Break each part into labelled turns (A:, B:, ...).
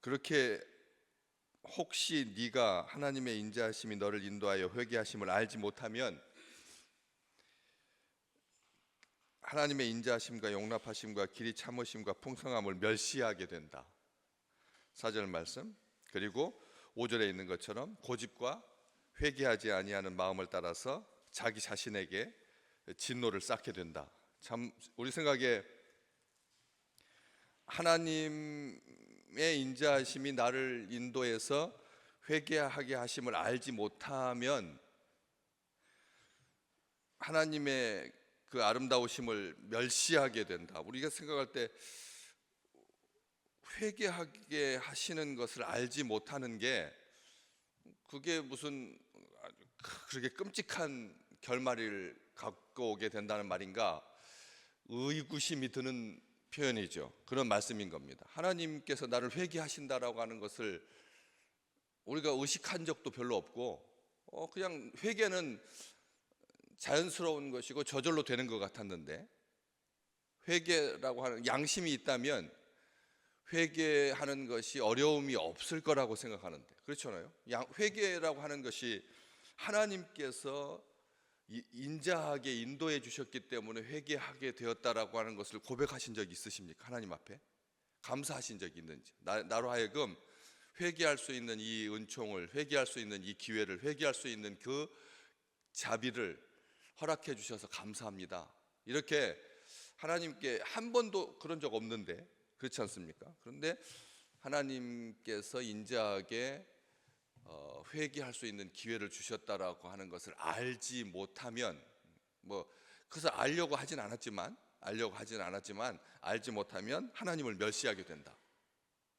A: 그렇게 혹시 네가 하나님의 인자하심이 너를 인도하여 회개하심을 알지 못하면 하나님의 인자하심과 용납하심과 길이 참으심과 풍성함을 멸시하게 된다. 사절 말씀 그리고 5절에 있는 것처럼 고집과 회개하지 아니하는 마음을 따라서 자기 자신에게 진노를 쌓게 된다. 참 우리 생각에 하나님 의 인자하심이 나를 인도해서 회개하게 하심을 알지 못하면 하나님의 그 아름다우심을 멸시하게 된다. 우리가 생각할 때 회개하게 하시는 것을 알지 못하는 게 그게 무슨 그렇게 끔찍한 결말을 갖고 오게 된다는 말인가 의구심이 드는 표현이죠. 그런 말씀인 겁니다. 하나님께서 나를 회개하신다라고 하는 것을 우리가 의식한 적도 별로 없고 어, 그냥 회개는 자연스러운 것이고 저절로 되는 것 같았는데 회개라고 하는 양심이 있다면 회개하는 것이 어려움이 없을 거라고 생각하는데 그렇잖아요. 양- 회개라고 하는 것이 하나님께서 이- 인자하게 인도해 주셨기 때문에 회개하게 되었다라고 하는 것을 고백하신 적이 있으십니까? 하나님 앞에 감사하신 적이 있는지 나, 나로 하여금 회개할 수 있는 이 은총을 회개할 수 있는 이 기회를 회개할 수 있는 그 자비를 허락해 주셔서 감사합니다. 이렇게 하나님께 한 번도 그런 적 없는데 그렇지 않습니까? 그런데 하나님께서 인자하게 어, 회개할 수 있는 기회를 주셨다라고 하는 것을 알지 못하면 뭐 그래서 알려고 하진 않았지만 알려고 하진 않았지만 알지 못하면 하나님을 멸시하게 된다.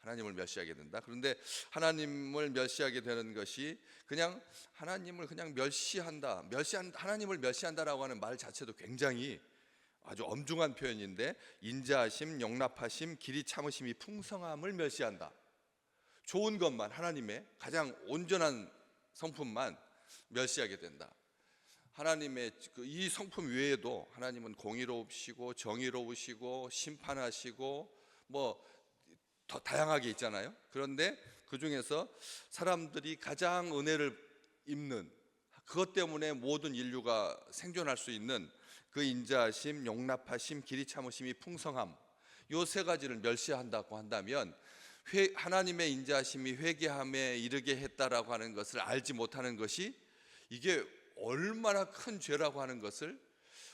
A: 하나님을 멸시하게 된다. 그런데 하나님을 멸시하게 되는 것이 그냥 하나님을 그냥 멸시한다. 멸시한 하나님을 멸시한다라고 하는 말 자체도 굉장히 아주 엄중한 표현인데 인자하심, 용납하심, 길이 참으심이 풍성함을 멸시한다. 좋은 것만 하나님의 가장 온전한 성품만 멸시하게 된다. 하나님의 그이 성품 외에도 하나님은 공의로우시고 정의로우시고 심판하시고 뭐 더 다양하게 있잖아요. 그런데 그 중에서 사람들이 가장 은혜를 입는 그것 때문에 모든 인류가 생존할 수 있는 그 인자하심, 용납하심, 길이 참으심이 풍성함 요 세 가지를 멸시한다고 한다면 회, 하나님의 인자하심이 회개함에 이르게 했다라고 하는 것을 알지 못하는 것이 이게 얼마나 큰 죄라고 하는 것을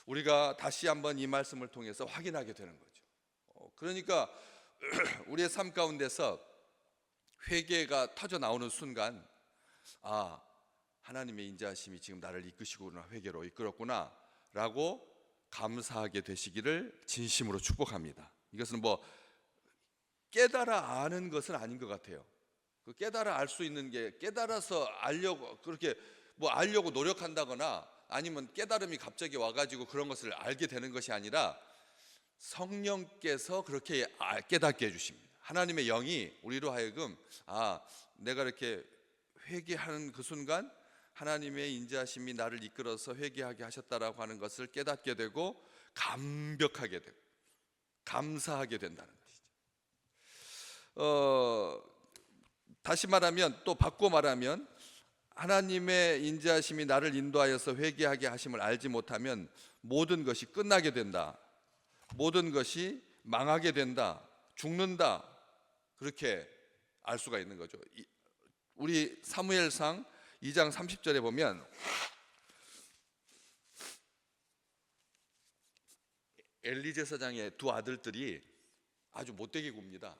A: 우리가 다시 한번 이 말씀을 통해서 확인하게 되는 거죠. 어, 그러니까 우리의 삶 가운데서 회개가 터져 나오는 순간 아 하나님의 인자하심이 지금 나를 이끄시구나 회개로 이끌었구나라고 감사하게 되시기를 진심으로 축복합니다. 이것은 뭐 깨달아 아는 것은 아닌 것 같아요. 그 깨달아 알 수 있는 게 깨달아서 알려고 그렇게 뭐 알려고 노력한다거나 아니면 깨달음이 갑자기 와가지고 그런 것을 알게 되는 것이 아니라 성령께서 그렇게 아- 깨닫게 해주십니다. 하나님의 영이 우리로 하여금 아 내가 이렇게 회개하는 그 순간 하나님의 인자하심이 나를 이끌어서 회개하게 하셨다라고 하는 것을 깨닫게 되고 감격하게 되고 감사하게 된다는. 어, 다시 말하면 또 바꿔 말하면 하나님의 인자하심이 나를 인도하여서 회개하게 하심을 알지 못하면 모든 것이 끝나게 된다. 모든 것이 망하게 된다. 죽는다. 그렇게 알 수가 있는 거죠. 이- 우리 사무엘상 2장 30절에 보면 엘리 제 사장의 두 아들들이 아주 못되게 굽니다.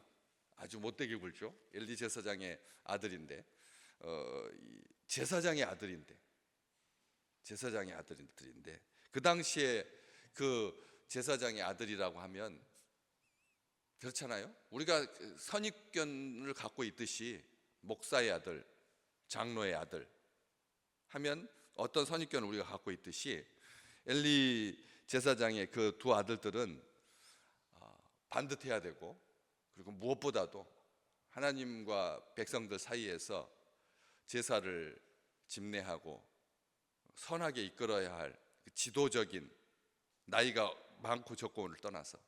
A: 아주 못되게 굴죠. 엘리 제사장의 아들인데 어, 이 제사장의 아들인데 제사장의 아들들인데 그 당시에 그 제사장의 아들이라고 하면 그렇잖아요. 우리가 그 선입견을 갖고 있듯이 목사의 아들, 장로의 아들 하면 어떤 선입견을 우리가 갖고 있듯이 엘리 제사장의 그 두 아들들은 아, 반듯해야 되고 그리고 무엇보다도 하나님과 백성들 사이에서 제사를 집례하고 선하게 이끌어야 할그 지도적인 나이가 많고 적고를 떠나서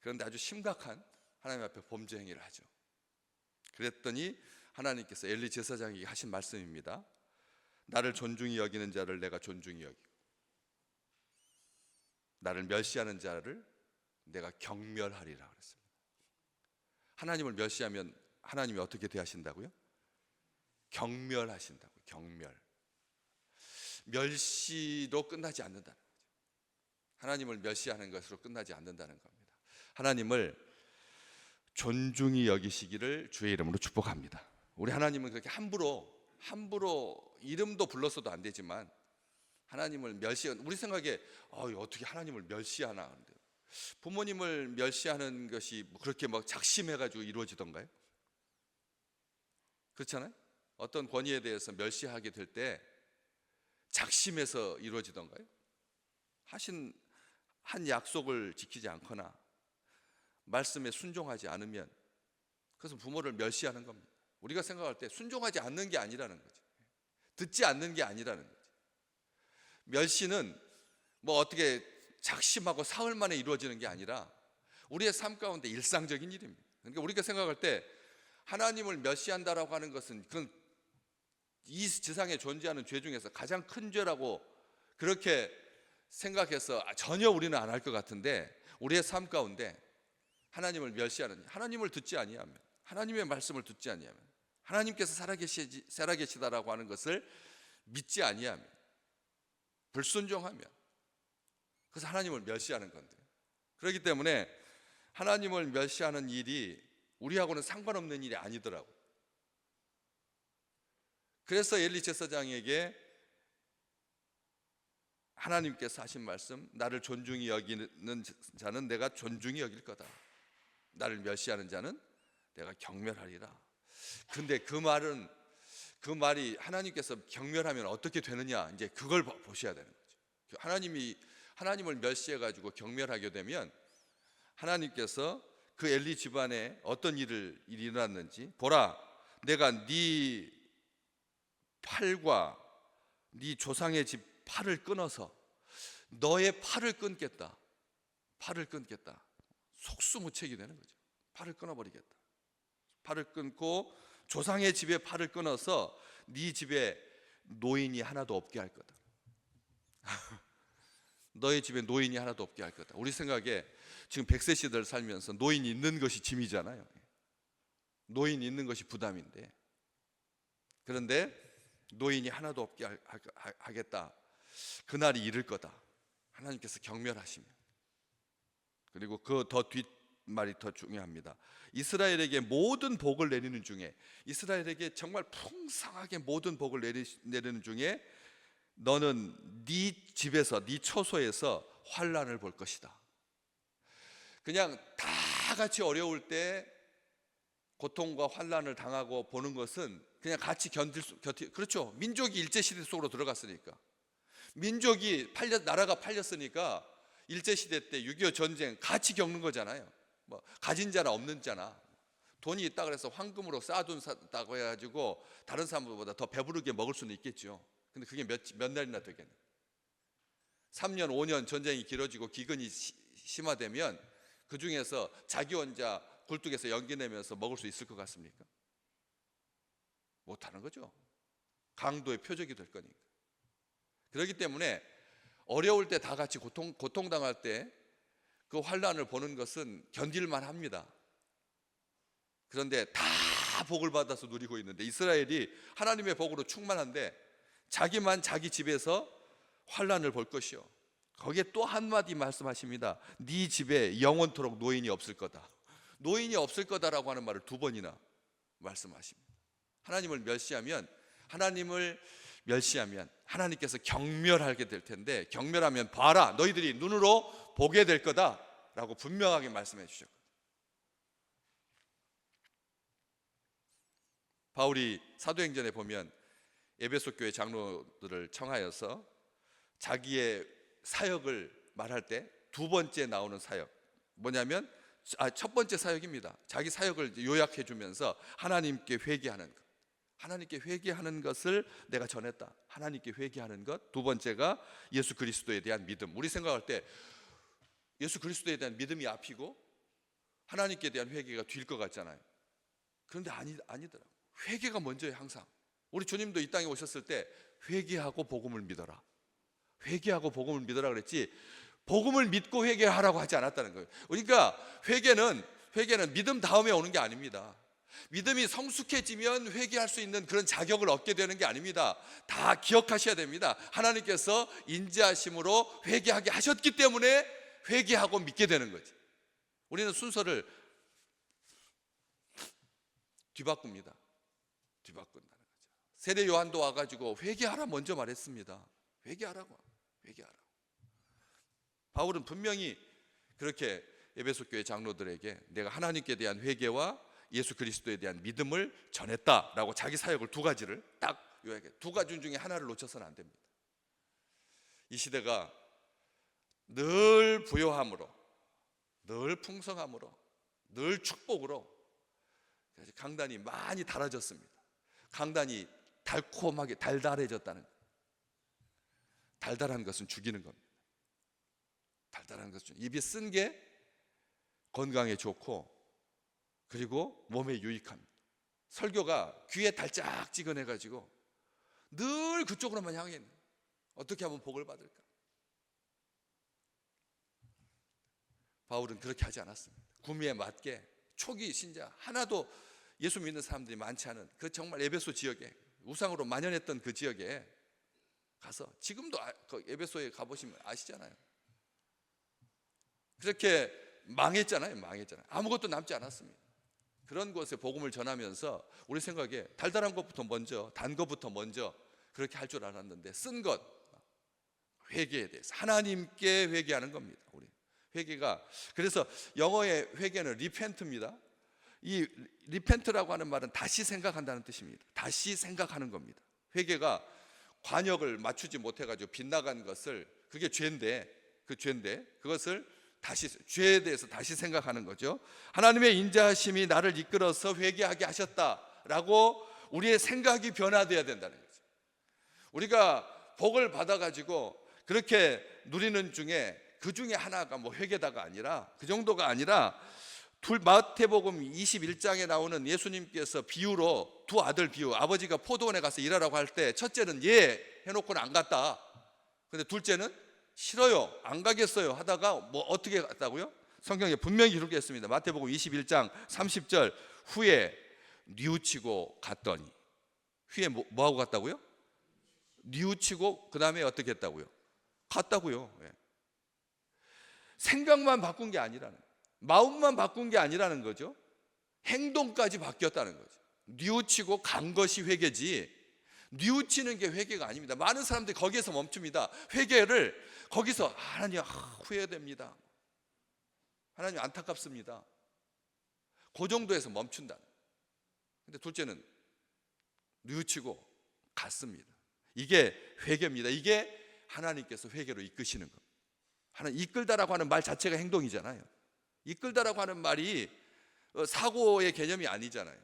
A: 그런데 아주 심각한 하나님 앞에 범죄 행위를 하죠. 그랬더니 하나님께서 엘리 제사장에게 하신 말씀입니다. 나를 존중히 여기는 자를 내가 존중히 여기고 나를 멸시하는 자를 내가 경멸하리라 그랬습니다. 하나님을 멸시하면 하나님이 어떻게 대하신다고요? 경멸하신다고 경멸. 멸시로 끝나지 않는다는 거죠. 하나님을 멸시하는 것으로 끝나지 않는다는 겁니다. 하나님을 존중히 여기시기를 주의 이름으로 축복합니다. 우리 하나님은 그렇게 함부로 함부로 이름도 불렀어도 안 되지만 하나님을 멸시 우리 생각에 어, 어떻게 하나님을 멸시하나 근데 부모님을 멸시하는 것이 뭐 그렇게 막 작심해 가지고 이루어지던가요? 그렇잖아요? 어떤 권위에 대해서 멸시하게 될 때 작심해서 이루어지던가요? 하신 한 약속을 지키지 않거나 말씀에 순종하지 않으면 그것은 부모를 멸시하는 겁니다. 우리가 생각할 때 순종하지 않는 게 아니라는 거죠. 듣지 않는 게 아니라는 거죠. 멸시는 뭐 어떻게 작심하고 사흘 만에 이루어지는 게 아니라 우리의 삶 가운데 일상적인 일입니다. 그러니까 우리가 생각할 때 하나님을 멸시한다라고 하는 것은 그건 이 지상에 존재하는 죄 중에서 가장 큰 죄라고 그렇게 생각해서 전혀 우리는 안 할 것 같은데 우리의 삶 가운데 하나님을 멸시하는 하나님을 듣지 아니하면 하나님의 말씀을 듣지 아니하면 하나님께서 살아계시 살아계시다라고 하는 것을 믿지 아니하면 불순종하면 그래서 하나님을 멸시하는 건데 그렇기 때문에 하나님을 멸시하는 일이 우리하고는 상관없는 일이 아니더라고. 그래서 엘리 제사장에게 하나님께서 하신 말씀 나를 존중히 여기는 자는 내가 존중히 여길 거다. 나를 멸시하는 자는 내가 경멸하리라. 근데 그 말은 그 말이 하나님께서 경멸하면 어떻게 되느냐 이제 그걸 보- 보셔야 되는 거죠. 하나님이 하나님을 멸시해 가지고 경멸하게 되면 하나님께서 그 엘리 집안에 어떤 일을 일어났는지 보라 내가 네 팔과 네 조상의 집 팔을 끊어서 너의 팔을 끊겠다. 팔을 끊겠다. 속수무책이 되는 거죠. 팔을 끊어버리겠다. 팔을 끊고 조상의 집에 팔을 끊어서 네 집에 노인이 하나도 없게 할 거다. 너의 집에 노인이 하나도 없게 할 거다. 우리 생각에 지금 100세 시대를 살면서 노인이 있는 것이 짐이잖아요. 노인이 있는 것이 부담인데. 그런데 노인이 하나도 없게 하겠다. 그날이 이를 거다. 하나님께서 경멸하시면. 그리고 그 더 뒷말이 더 중요합니다. 이스라엘에게 모든 복을 내리는 중에 이스라엘에게 정말 풍성하게 모든 복을 내리, 내리는 중에 너는 네 집에서 네 처소에서 환란을 볼 것이다. 그냥 다 같이 어려울 때 고통과 환란을 당하고 보는 것은 그냥 같이 견딜 수 곁이 그렇죠. 민족이 일제 시대 속으로 들어갔으니까. 민족이 팔려 나라가 팔렸으니까 일제 시대 때 6.25 전쟁 같이 겪는 거잖아요. 뭐 가진 자나 없는 자나 돈이 있다 그래서 황금으로 쌓아둔다고 해가지고 다른 사람들보다 더 배부르게 먹을 수는 있겠죠. 근데 그게 몇, 몇 날이나 되겠네. 3년, 5년 전쟁이 길어지고 기근이 시- 심화되면 그 중에서 자기 혼자 굴뚝에서 연기 내면서 먹을 수 있을 것 같습니까? 못하는 거죠. 강도의 표적이 될 거니까. 그렇기 때문에 어려울 때 다 같이 고통 고통 당할 때 그 환란을 보는 것은 견딜만 합니다. 그런데 다 복을 받아서 누리고 있는데 이스라엘이 하나님의 복으로 충만한데 자기만 자기 집에서 환란을 볼 것이요. 거기에 또 한마디 말씀하십니다. 네 집에 영원토록 노인이 없을 거다. 노인이 없을 거다라고 하는 말을 두 번이나 말씀하십니다. 하나님을 멸시하면 하나님을 멸시하면 하나님께서 경멸하게 될 텐데 경멸하면 봐라 너희들이 눈으로 보게 될 거다라고 분명하게 말씀해 주셨거든요. 바울이 사도행전에 보면 에베소 교회 장로들을 청하여서 자기의 사역을 말할 때 두 번째 나오는 사역 뭐냐면 아, 첫 번째 사역입니다. 자기 사역을 요약해 주면서 하나님께 회개하는 것. 하나님께 회개하는 것을 내가 전했다. 하나님께 회개하는 것. 두 번째가 예수 그리스도에 대한 믿음. 우리 생각할 때 예수 그리스도에 대한 믿음이 앞이고 하나님께 대한 회개가 뒤일 것 같잖아요. 그런데 아니 아니더라. 회개가 먼저예요 항상. 우리 주님도 이 땅에 오셨을 때 회개하고 복음을 믿어라. 회개하고 복음을 믿어라 그랬지. 복음을 믿고 회개하라고 하지 않았다는 거예요. 그러니까 회개는 회개는 믿음 다음에 오는 게 아닙니다. 믿음이 성숙해지면 회개할 수 있는 그런 자격을 얻게 되는 게 아닙니다. 다 기억하셔야 됩니다. 하나님께서 인자하심으로 회개하게 하셨기 때문에 회개하고 믿게 되는 거지. 우리는 순서를 뒤바꿉니다. 뒤바꾼다는 거죠. 세례 요한도 와가지고 회개하라 먼저 말했습니다. 회개하라고, 회개하라. 바울은 분명히 그렇게 에베소 교회 장로들에게 내가 하나님께 대한 회개와 예수 그리스도에 대한 믿음을 전했다라고 자기 사역을 두 가지를 딱 요약해. 두 가지 중에 하나를 놓쳐서는 안 됩니다. 이 시대가 늘 부요함으로, 늘 풍성함으로, 늘 축복으로 강단이 많이 달아졌습니다. 강단이 달콤하게 달달해졌다는 것. 달달한 것은 죽이는 겁니다. 달달한 것은 입이 쓴게 건강에 좋고 그리고 몸에 유익합니다. 설교가 귀에 달짝지근해 가지고 늘 그쪽으로만 향해 있는. 어떻게 하면 복을 받을까? 바울은 그렇게 하지 않았습니다. 구미에 맞게 초기 신자 하나도 예수 믿는 사람들이 많지 않은 그 정말 에베소 지역에 우상으로 만연했던 그 지역에 가서 지금도 아- 그 에베소에 가보시면 아시잖아요. 그렇게 망했잖아요. 망했잖아요. 아무것도 남지 않았습니다. 그런 곳에 복음을 전하면서 우리 생각에 달달한 것부터 먼저 단 것부터 먼저 그렇게 할 줄 알았는데 쓴 것 회개에 대해서 하나님께 회개하는 겁니다. 우리 회개가 그래서 영어의 회개는 리펜트입니다. 이 리펜트라고 하는 말은 다시 생각한다는 뜻입니다. 다시 생각하는 겁니다. 회개가 관역을 맞추지 못해 가지고 빗나간 것을 그게 죄인데 그 죄인데 그것을 다시 죄에 대해서 다시 생각하는 거죠. 하나님의 인자하심이 나를 이끌어서 회개하게 하셨다라고 우리의 생각이 변화돼야 된다는 거죠. 우리가 복을 받아 가지고 그렇게 누리는 중에 그 중에 하나가 뭐 회개다가 아니라 그 정도가 아니라 둘 마태복음 21장에 나오는 예수님께서 비유로 두 아들 비유 아버지가 포도원에 가서 일하라고 할 때 첫째는 예 해놓고는 안 갔다. 근데 둘째는 싫어요 안 가겠어요 하다가 뭐 어떻게 갔다고요? 성경에 분명히 기록했습니다. 마태복음 21장 30절 후에 뉘우치고 갔더니 후에 뭐, 뭐 하고 갔다고요? 뉘우치고 그 다음에 어떻게 했다고요? 갔다고요. 예. 생각만 바꾼 게 아니라는. 마음만 바꾼 게 아니라는 거죠. 행동까지 바뀌었다는 거죠. 뉘우치고 간 것이 회개지. 뉘우치는 게 회개가 아닙니다. 많은 사람들이 거기에서 멈춥니다. 회개를 거기서 하나님 아, 후회됩니다. 하나님 안타깝습니다. 그 정도에서 멈춘다. 근데 둘째는 뉘우치고 갔습니다. 이게 회개입니다. 이게 하나님께서 회개로 이끄시는 겁니다. 하나님 이끌다라고 하는 말 자체가 행동이잖아요. 이끌다라고 하는 말이 어, 사고의 개념이 아니잖아요.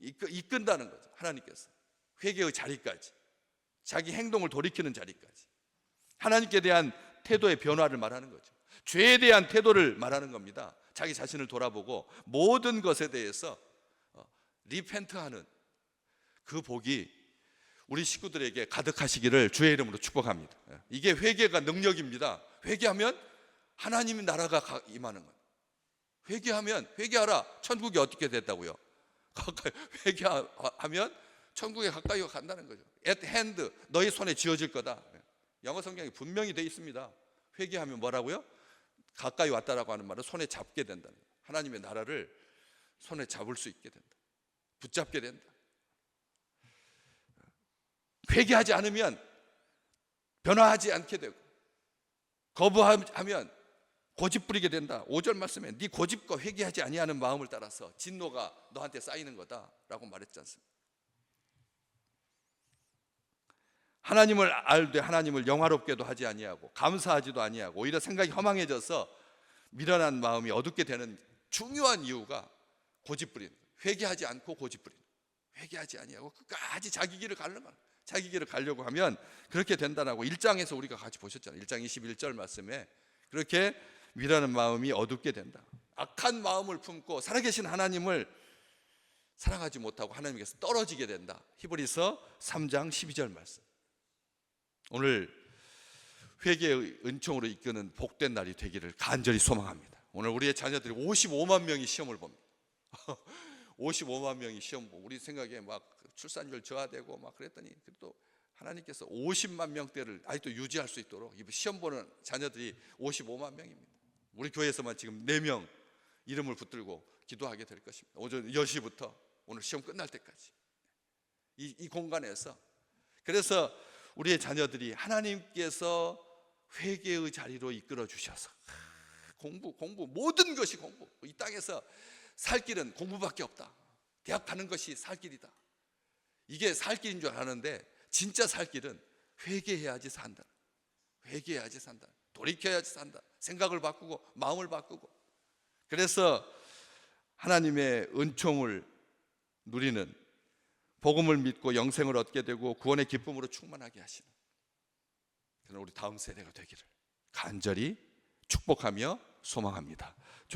A: 이끌, 이끈 다는 거죠. 하나님께서 회개의 자리까지 자기 행동을 돌이키는 자리까지 하나님께 대한 태도의 변화를 말하는 거죠. 죄에 대한 태도를 말하는 겁니다. 자기 자신을 돌아보고 모든 것에 대해서 어, 리펜트하는 그 복이 우리 식구들에게 가득하시기를 주의 이름으로 축복합니다. 예, 이게 회개가 능력입니다. 회개하면 하나님의 나라가 가- 임하는 거예요. 회개하면 회개하라. 천국이 어떻게 됐다고요? 가까이 회개하면 천국에 가까이 간다는 거죠. At hand 너희 손에 쥐어질 거다. 예, 영어 성경에 분명히 돼 있습니다. 회개하면 뭐라고요? 가까이 왔다라고 하는 말은 손에 잡게 된다는 거예요. 하나님의 나라를 손에 잡을 수 있게 된다. 붙잡게 된다. 회개하지 않으면 변화하지 않게 되고 거부하면 고집 부리게 된다. 5절 말씀에 네 고집과 회개하지 아니하는 마음을 따라서 진노가 너한테 쌓이는 거다라고 말했지 않습니까? 하나님을 알되 하나님을 영화롭게도 하지 아니하고 감사하지도 아니하고 오히려 생각이 허망해져서 미련한 마음이 어둡게 되는 중요한 이유가 고집 부리는 거예요. 회개하지 않고 고집 부리는 거예요. 회개하지 아니하고 끝까지 자기 길을 거예요. 자기 길을 가려고 하면 그렇게 된다라고 1장에서 우리가 같이 보셨잖아요. 1장 21절 말씀에 그렇게 미라는 마음이 어둡게 된다. 악한 마음을 품고 살아계신 하나님을 사랑하지 못하고 하나님께서 떨어지게 된다. 히브리서 3장 12절 말씀. 오늘 회개의 은총으로 이끄는 복된 날이 되기를 간절히 소망합니다. 오늘 우리의 자녀들이 55만 명이 시험을 봅니다. 55만 명이 시험 보고 우리 생각에 막 출산율 저하되고 막 그랬더니 그래도 하나님께서 50만 명대를 아직도 유지할 수 있도록 이 시험 보는 자녀들이 55만 명입니다. 우리 교회에서만 지금 4명 이름을 붙들고 기도하게 될 것입니다. 오전 10시부터 오늘 시험 끝날 때까지 이, 이 공간에서 그래서 우리의 자녀들이 하나님께서 회개의 자리로 이끌어 주셔서 공부 공부 모든 것이 공부 이 땅에서 살 길은 공부밖에 없다. 대학 가는 것이 살 길이다. 이게 살 길인 줄 아는데 진짜 살 길은 회개해야지 산다. 회개해야지 산다. 돌이켜야지 산다. 생각을 바꾸고 마음을 바꾸고. 그래서 하나님의 은총을 누리는 복음을 믿고 영생을 얻게 되고 구원의 기쁨으로 충만하게 하시는 그런 우리 다음 세대가 되기를 간절히 축복하며 소망합니다.